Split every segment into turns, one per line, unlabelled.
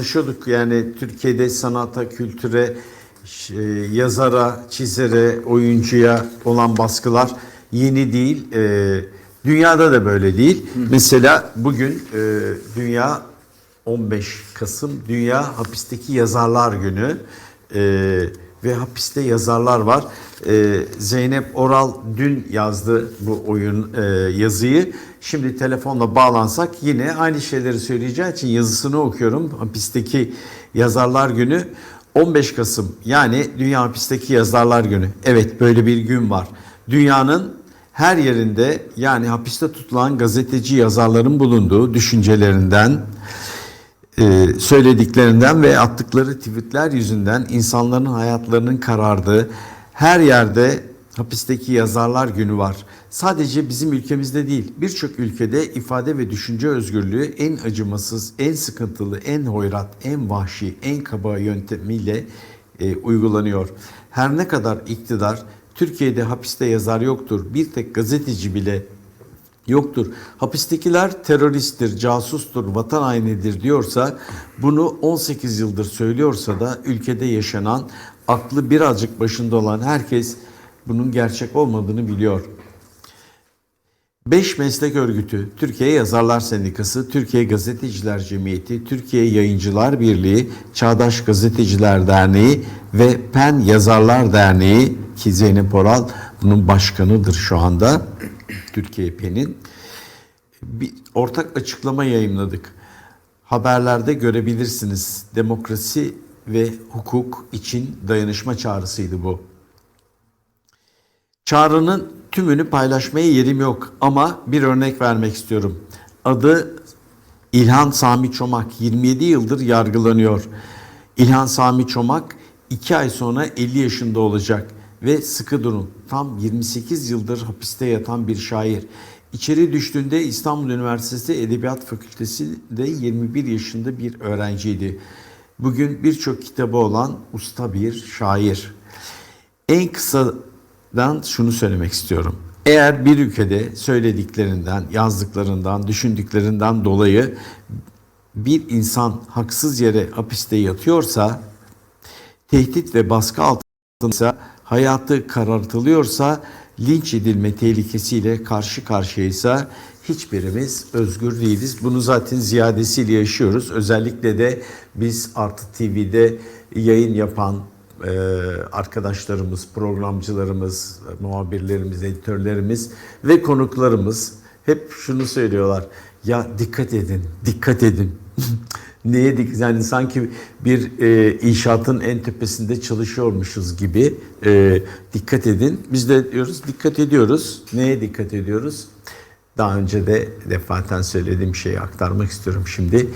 konuşuyorduk yani Türkiye'de sanata, kültüre, e, yazara, çizere, oyuncuya olan baskılar yeni değil. E, dünyada da böyle değil. Mesela bugün e, dünya 15 Kasım Dünya Hapisteki Yazarlar Günü E, ve hapiste yazarlar var. E, Zeynep Oral dün yazdı bu oyun e, yazıyı. Şimdi telefonla bağlansak yine aynı şeyleri söyleyeceği için yazısını okuyorum. Hapisteki Yazarlar Günü 15 Kasım yani Dünya Hapisteki Yazarlar Günü. Evet böyle bir gün var. Dünyanın her yerinde yani hapiste tutulan gazeteci yazarların bulunduğu düşüncelerinden, e, söylediklerinden ve attıkları tweetler yüzünden insanların hayatlarının karardığı her yerde hapisteki yazarlar günü var. Sadece bizim ülkemizde değil birçok ülkede ifade ve düşünce özgürlüğü en acımasız, en sıkıntılı, en hoyrat, en vahşi, en kaba yöntemiyle e, uygulanıyor. Her ne kadar iktidar Türkiye'de hapiste yazar yoktur, bir tek gazeteci bile yoktur. Hapistekiler teröristtir, casustur, vatan hainidir diyorsa bunu 18 yıldır söylüyorsa da ülkede yaşanan aklı birazcık başında olan herkes bunun gerçek olmadığını biliyor. 5 meslek örgütü, Türkiye Yazarlar Sendikası, Türkiye Gazeteciler Cemiyeti, Türkiye Yayıncılar Birliği, Çağdaş Gazeteciler Derneği ve PEN Yazarlar Derneği ki Zeynep Oral bunun başkanıdır şu anda. Türkiye PEN'in bir ortak açıklama yayınladık. Haberlerde görebilirsiniz. Demokrasi ve hukuk için dayanışma çağrısıydı bu. Çağrının tümünü paylaşmaya yerim yok ama bir örnek vermek istiyorum. Adı İlhan Sami Çomak 27 yıldır yargılanıyor. İlhan Sami Çomak 2 ay sonra 50 yaşında olacak ve sıkı durun. Tam 28 yıldır hapiste yatan bir şair. İçeri düştüğünde İstanbul Üniversitesi Edebiyat Fakültesi'nde 21 yaşında bir öğrenciydi. Bugün birçok kitabı olan usta bir şair. En kısadan şunu söylemek istiyorum. Eğer bir ülkede söylediklerinden, yazdıklarından, düşündüklerinden dolayı bir insan haksız yere hapiste yatıyorsa, tehdit ve baskı altındaysa, hayatı karartılıyorsa, linç edilme tehlikesiyle karşı karşıyaysa hiçbirimiz özgür değiliz. Bunu zaten ziyadesiyle yaşıyoruz. Özellikle de biz Artı TV'de yayın yapan e, arkadaşlarımız, programcılarımız, muhabirlerimiz, editörlerimiz ve konuklarımız hep şunu söylüyorlar. Ya dikkat edin, dikkat edin. Neye dikkat? Yani sanki bir e, inşaatın en tepesinde çalışıyormuşuz gibi e, dikkat edin. Biz de diyoruz dikkat ediyoruz. Neye dikkat ediyoruz? Daha önce de defaten söylediğim şeyi aktarmak istiyorum şimdi.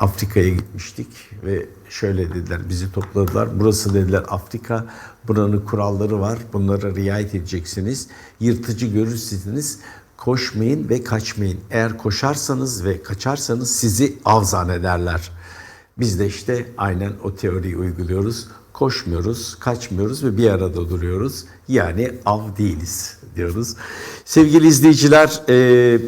Afrika'ya gitmiştik ve şöyle dediler bizi topladılar. Burası dediler Afrika. Buranın kuralları var. Bunlara riayet edeceksiniz. Yırtıcı görürseniz koşmayın ve kaçmayın. Eğer koşarsanız ve kaçarsanız sizi av zannederler. Biz de işte aynen o teoriyi uyguluyoruz. Koşmuyoruz, kaçmıyoruz ve bir arada duruyoruz. Yani av değiliz diyoruz. Sevgili izleyiciler, e,